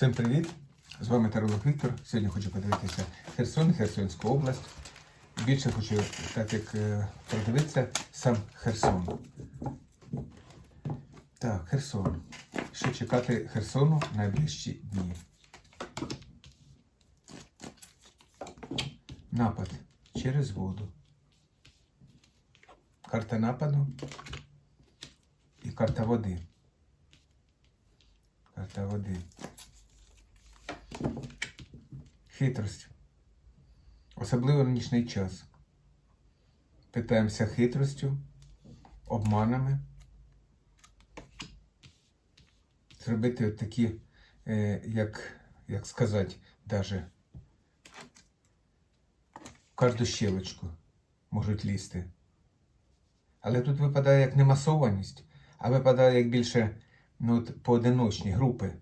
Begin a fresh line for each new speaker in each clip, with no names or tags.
Всім привіт! З вами Таролог Віктор. Сьогодні хочу подивитися Херсон, Херсонську область. Більше хочу, так як е, продивитися сам Херсон. Так, Херсон. Що чекати Херсону в найближчі дні? Напад через воду. Карта нападу і карта води. Карта води. Хитрость. Особливо в нічний час. Питаємося хитростю, обманами. Зробити от такі, е, як, як сказати, даже в кожну щелочку можуть лізти. Але тут випадає як не масованість, а випадає як більше ну, от, поодиночні групи.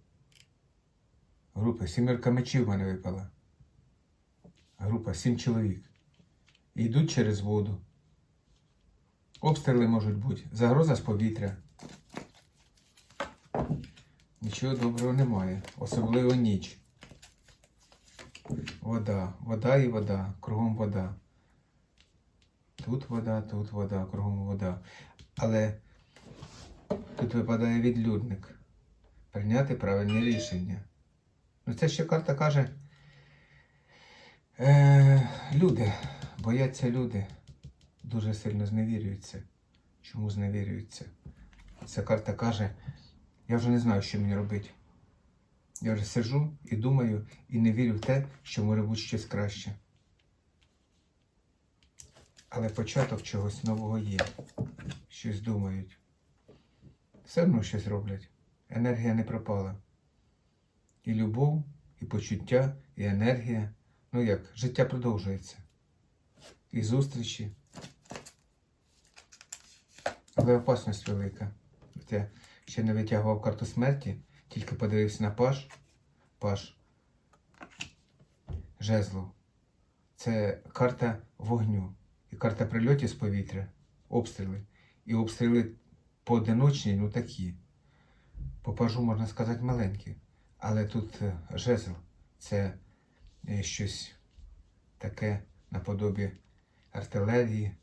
Група сімерка мечів в мене випала. Група сім чоловік. І йдуть через воду. Обстріли можуть бути. Загроза з повітря. Нічого доброго немає. Особливо ніч. Вода. Вода і вода. Кругом вода. Тут вода, тут вода, кругом вода. Але тут випадає відлюдник. Прийняти правильне рішення. Ну, це ще карта каже. Е, люди, бояться люди, дуже сильно зневірюються. Чому зневірюються? Ця карта каже, я вже не знаю, що мені робити. Я вже сиджу і думаю, і не вірю в те, що може бути щось краще. Але початок чогось нового є. Щось думають. Все одно щось роблять. Енергія не пропала і любов, і почуття, і енергія. Ну як, життя продовжується. І зустрічі. Але опасність велика. От я ще не витягував карту смерті, тільки подивився на паш. Паш. Жезлов. Це карта вогню. І карта прильотів з повітря. Обстріли. І обстріли поодиночні, ну такі. По пажу, можна сказати, маленькі. Але тут е, жезл це е, щось таке наподобі артилерії.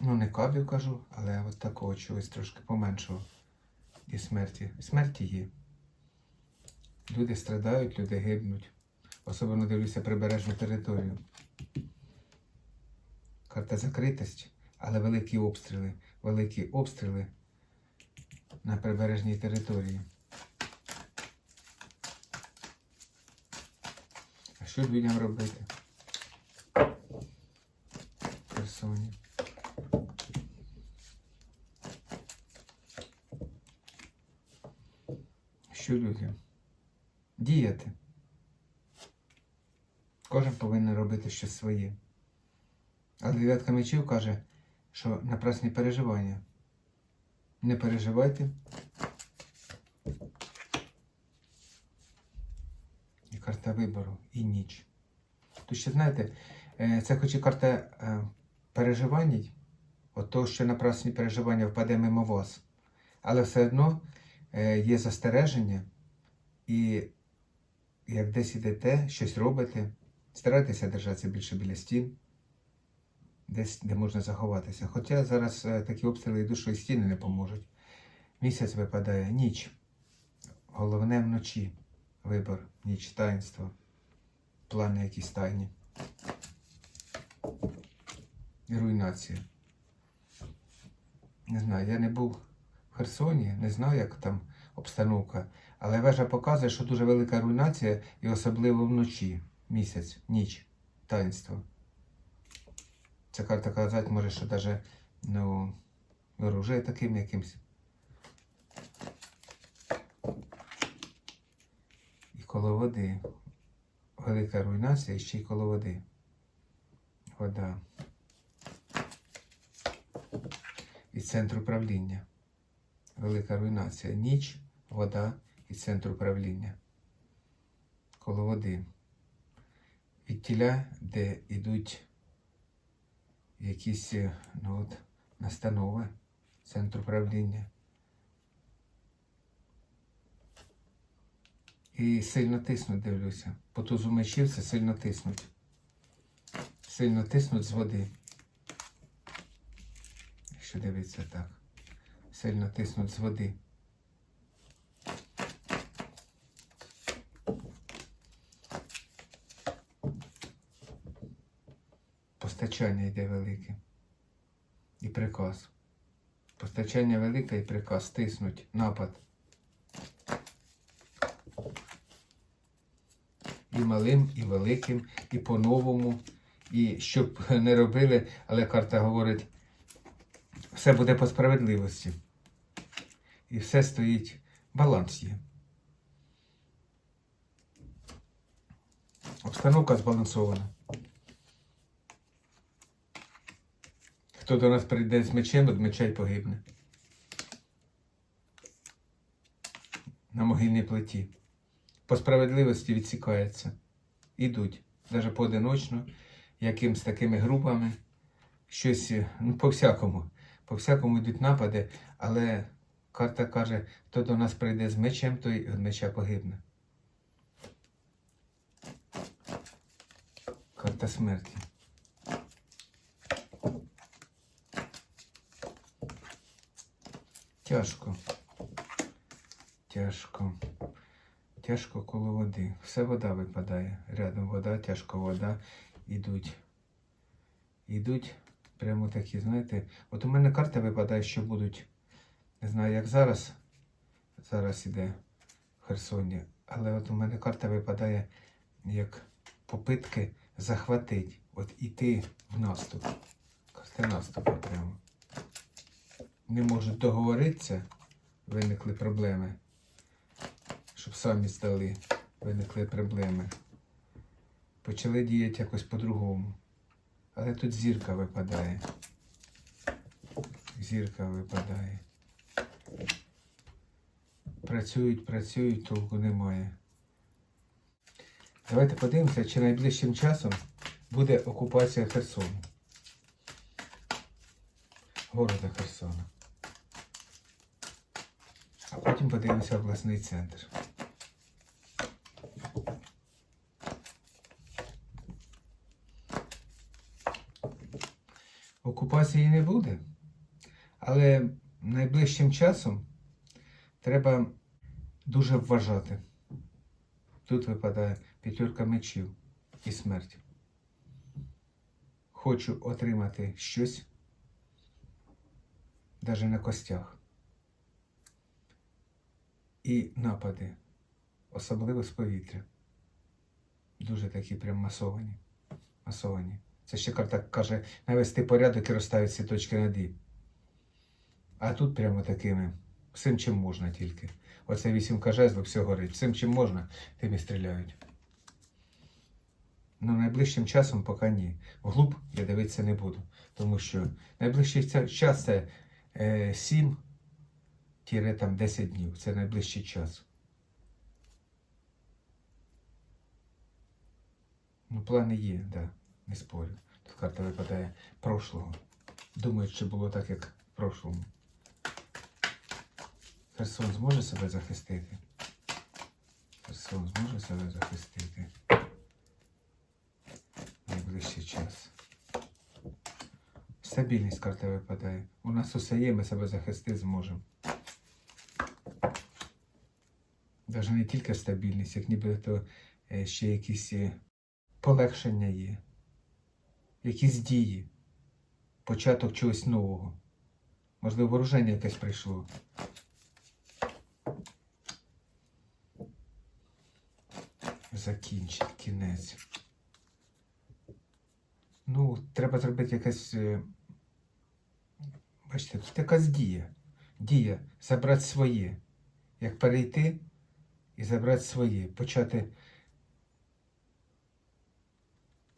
Ну, не кабів кажу, але от такого чогось трошки поменшого. І смерті. Смерті є. Люди страдають, люди гибнуть. Особливо дивлюся прибережну територію. Карта закритість, але великі обстріли. Великі обстріли на прибережній території. А що людям робити? В Херсоні. Що людям? Діяти. Кожен повинен робити щось своє. А дев'ятка мечів каже, що напрасні переживання. Не переживайте. І карта вибору, і ніч. Тут ще, знаєте, е, це хоч і карта е, переживань, от того, що напрасні переживання впаде мимо вас. Але все одно е, є застереження, і як десь ідете, щось робите, старайтеся держатися більше біля стін десь, де можна заховатися. Хоча зараз е, такі обстріли йдуть, що стіни не поможуть. Місяць випадає ніч. Головне вночі. Вибор, ніч, таїнство, плани якісь тайні. І руйнація. Не знаю, я не був в Херсоні, не знаю, як там обстановка, але вежа показує, що дуже велика руйнація і особливо вночі, місяць, ніч, таїнство. Ця карта казати може, що навіть ну, оружие таким якимось. І коло води. Велика руйнація і ще й коло води. Вода. І центр управління. Велика руйнація. Ніч, вода і центр управління. Коло води. Від тіля, де йдуть якісь е, ну, от, настанови центру управління. І сильно тиснуть, дивлюся. По тузу мечів це сильно тиснуть. Сильно тиснуть з води. Якщо дивиться так. Сильно тиснуть з води. Постачання йде велике. І приказ. Постачання велике і приказ. Тиснуть. Напад. І малим, і великим, і по-новому. І щоб не робили, але карта говорить, все буде по справедливості. І все стоїть, баланс є. Обстановка збалансована. Хто до нас прийде з мечем, від меча й погибне. На могильній плиті. По справедливості відсікається. Ідуть. Навіть поодиночно, якимсь такими групами. Щось, ну, по всякому. По всякому йдуть напади, але карта каже, хто до нас прийде з мечем, той від меча погибне. Карта смерті. Тяжко. Тяжко. Тяжко коло води. Все вода випадає. Рядом вода, тяжко вода. Ідуть. Ідуть прямо такі, знаєте. От у мене карта випадає, що будуть. Не знаю, як зараз. Зараз іде Херсоні. Але от у мене карта випадає як попитки захватити. От іти в наступ. Карта наступу прямо. Не можуть договоритися, виникли проблеми. Щоб самі здали, виникли проблеми. Почали діяти якось по-другому. Але тут зірка випадає. Зірка випадає. Працюють, працюють, толку немає. Давайте подивимося, чи найближчим часом буде окупація Херсону. Города Херсона. А потім подивимося обласний центр. Окупації не буде, але найближчим часом треба дуже вважати. Тут випадає п'ятірка мечів і смерть. Хочу отримати щось, навіть на костях. І напади, особливо з повітря. Дуже такі прям масовані. масовані. Це ще карта каже навести порядок і розставити всі точки над «і». А тут прямо такими. Всім чим можна тільки. Оце вісімка жезлів, все горить. Всім чим можна, тим і стріляють. Ну, найближчим часом поки ні. Вглуб я дивитися не буду. Тому що найближчий час це е, 7 там 10 днів. Це найближчий час. Ну, плани є, так, да, не спорю. Тут карта випадає прошлого. Думаю, що було так, як в прошлому. Херсон зможе себе захистити? Херсон зможе себе захистити. Найближчий час. Стабільність карта випадає. У нас усе є, ми себе захистити зможемо. Навіть не тільки стабільність, як нібито е, ще якісь е, полегшення є, якісь дії, початок чогось нового. Можливо, вооруження якесь прийшло. Закінчить кінець. Ну, треба зробити якась. е, Бачите, тут якась дія. Дія забрати своє. Як перейти і забрати своє. Почати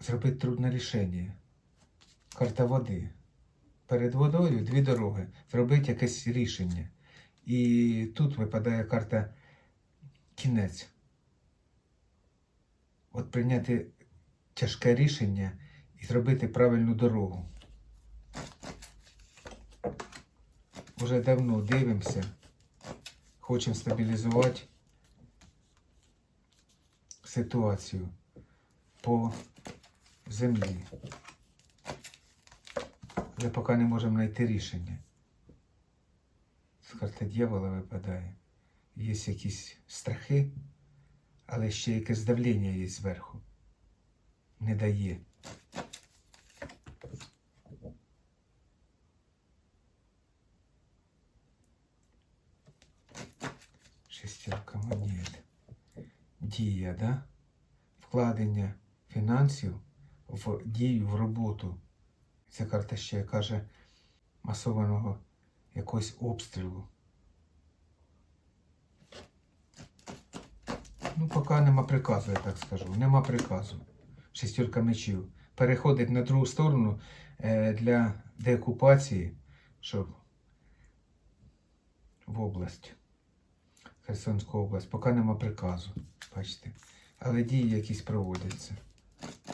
зробити трудне рішення. Карта води. Перед водою дві дороги. Зробити якесь рішення. І тут випадає карта кінець. От прийняти тяжке рішення і зробити правильну дорогу. Уже давно дивимося, хочемо стабілізувати ситуацію по землі. Але поки не можемо знайти рішення. З карти дьявола випадає. Є якісь страхи, але ще якесь давлення є зверху. Не дає. Дія, да? Вкладення фінансів в дію, в роботу. Ця карта ще каже масованого якогось обстрілу. Ну, поки нема приказу, я так скажу. Нема приказу. Шестерка мечів. Переходить на другу сторону е, для деокупації, щоб в область. Херсонську область. Поки нема приказу. Бачите. Але дії якісь проводяться.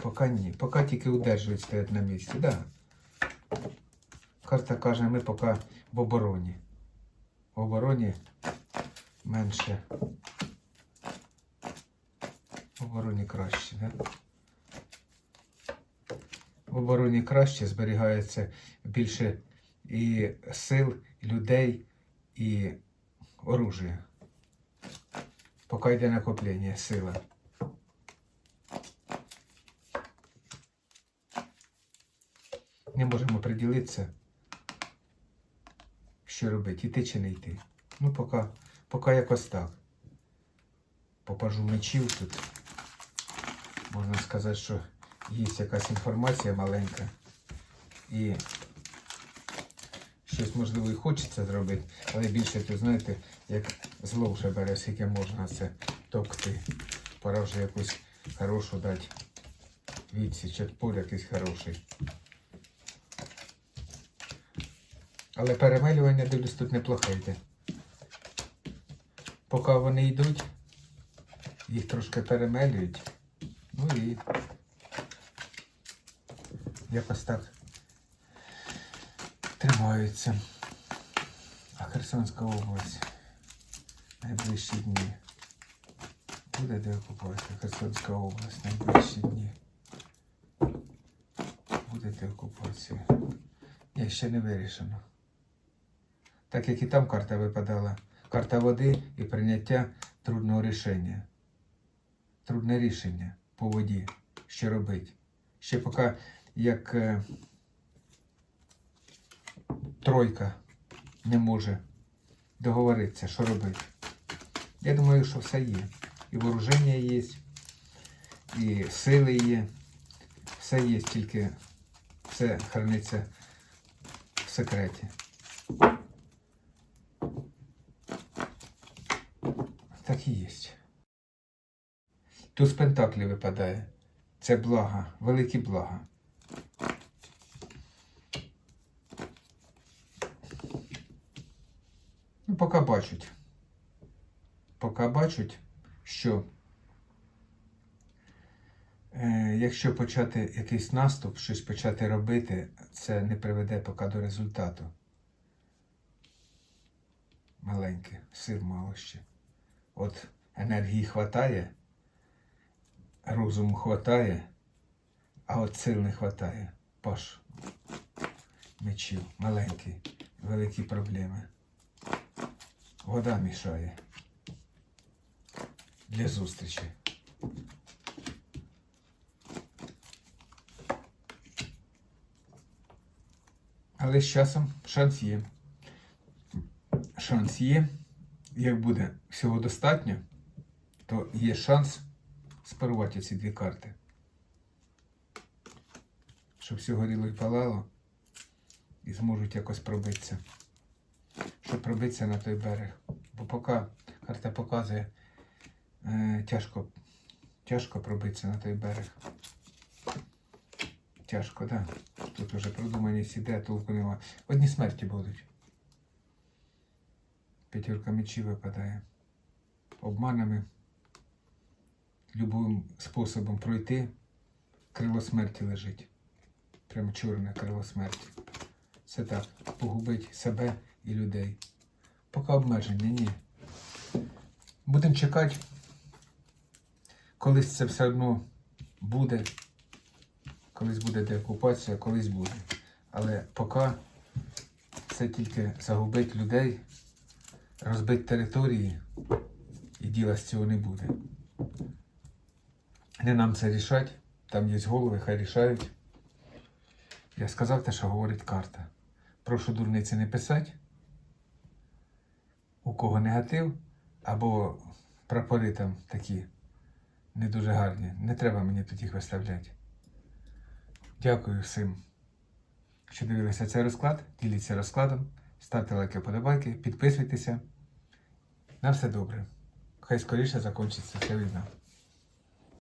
Поки ні. Поки тільки удержують стоять на місці. Да. Карта каже, ми поки в обороні. В обороні менше. В обороні краще, да? В обороні краще зберігається більше і сил, і людей, і оружия. Поки йде накоплення, сила. Не можемо приділитися, що робити, йти чи не йти. Ну, поки, поки якось так. Попажу мечів тут. Можна сказати, що є якась інформація маленька. І щось можливо і хочеться зробити, але більше, то знаєте, як зло вже бере, скільки можна це товкти. Пора вже якусь хорошу дати відсіч, отпор якийсь хороший. Але перемелювання, дивлюсь, тут неплохе йде. Поки вони йдуть, їх трошки перемелюють. Ну і якось так тримаються. А Херсонська область найближчі дні. Буде де окупація Херсонська область найближчі дні. Буде де окупація. Ні, ще не вирішено. Так як і там карта випадала. Карта води і прийняття трудного рішення. Трудне рішення по воді. Що робити? Ще поки як е, тройка не може договоритися, що робити. Я думаю, що все є. І вооруження є, і сили є. Все є, тільки все храниться в секреті. Так і є. Тут з Пентаклі випадає. Це блага, великі блага. Ну, поки бачать. Поки бачать, що е, якщо почати якийсь наступ, щось почати робити, це не приведе поки до результату. Маленьке, сил мало ще. От енергії хватає, розуму хватає, а от сил не хватає. Паш мечів, маленький, великі проблеми. Вода мішає для зустрічі. Але з часом шанс є. Шанс є. Як буде всього достатньо, то є шанс спарувати ці дві карти. Щоб все горіло і палало і зможуть якось пробитися. Щоб пробитися на той берег. Бо поки карта показує, тяжко, тяжко пробитися на той берег. Тяжко, так. Да? Тут вже продуманість іде, толку нема. Одні смерті будуть. П'ятерка мечів випадає. Обманами. Любим способом пройти. Крило смерті лежить. Прямо чорне крило смерті. Це так. Погубить себе і людей. Поки обмеження, ні. Будемо чекати, колись це все одно буде. Колись буде деокупація, колись буде. Але поки це тільки загубить людей, розбить території, і діла з цього не буде. Не нам це рішать, там є голови, хай рішають. Я сказав те, що говорить карта. Прошу дурниці не писати. У кого негатив, або прапори там такі не дуже гарні. Не треба мені тут їх виставляти. Дякую всім, що дивилися цей розклад. Діліться розкладом, ставте лайки, подобайки, підписуйтеся. На все добре. Хай скоріше закінчиться ця війна.